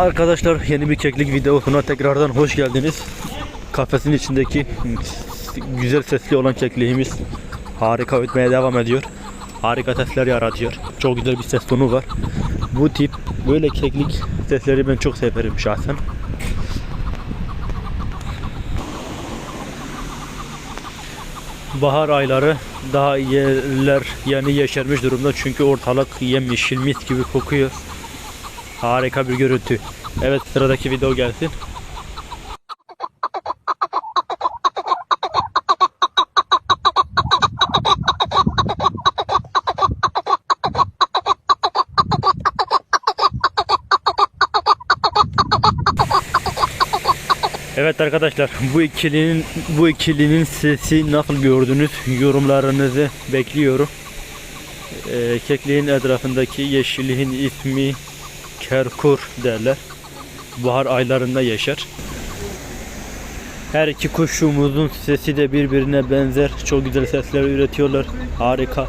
Arkadaşlar yeni bir keklik videosuna tekrardan hoş geldiniz. Kafesin içindeki güzel sesli olan kekliğimiz harika ötmeye devam ediyor. Harika sesler yaratıyor. Çok güzel bir ses tonu var. Bu tip böyle keklik sesleri ben çok severim şahsen. Bahar ayları daha yerler yani yeşermiş durumda çünkü ortalık yemyeşil mis gibi kokuyor. Harika bir görüntü. Evet sıradaki video gelsin. Evet arkadaşlar bu ikilinin bu ikilinin sesi nasıl gördünüz yorumlarınızı bekliyorum. Ee, kekliğin etrafındaki yeşilliğin ismi kerkur derler. Bahar aylarında yaşar. Her iki kuşumuzun sesi de birbirine benzer. Çok güzel sesler üretiyorlar. Harika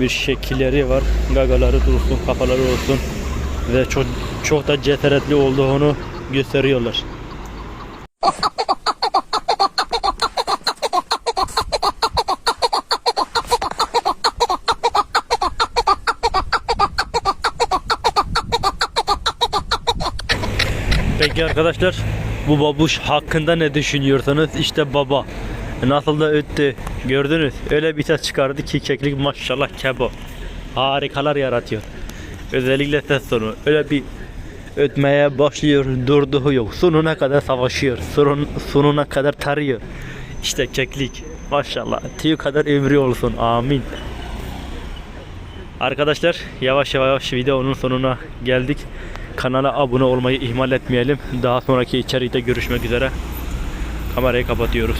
bir şekilleri var. Gagaları dursun, kafaları olsun ve çok çok da cesaretli olduğunu gösteriyorlar. Peki arkadaşlar bu babuş hakkında ne düşünüyorsanız işte baba. Nasıl da öttü gördünüz. Öyle bir ses çıkardı ki keklik maşallah kebo. Harikalar yaratıyor. Özellikle ses tonu. Öyle bir ötmeye başlıyor durduğu yok. Sonuna kadar savaşıyor sonun, sonuna kadar tarıyor. İşte keklik maşallah. Tüy kadar ömrü olsun amin Arkadaşlar yavaş yavaş videonun sonuna geldik. Kanala abone olmayı ihmal etmeyelim. Daha sonraki içerikte görüşmek üzere. Kamerayı kapatıyoruz.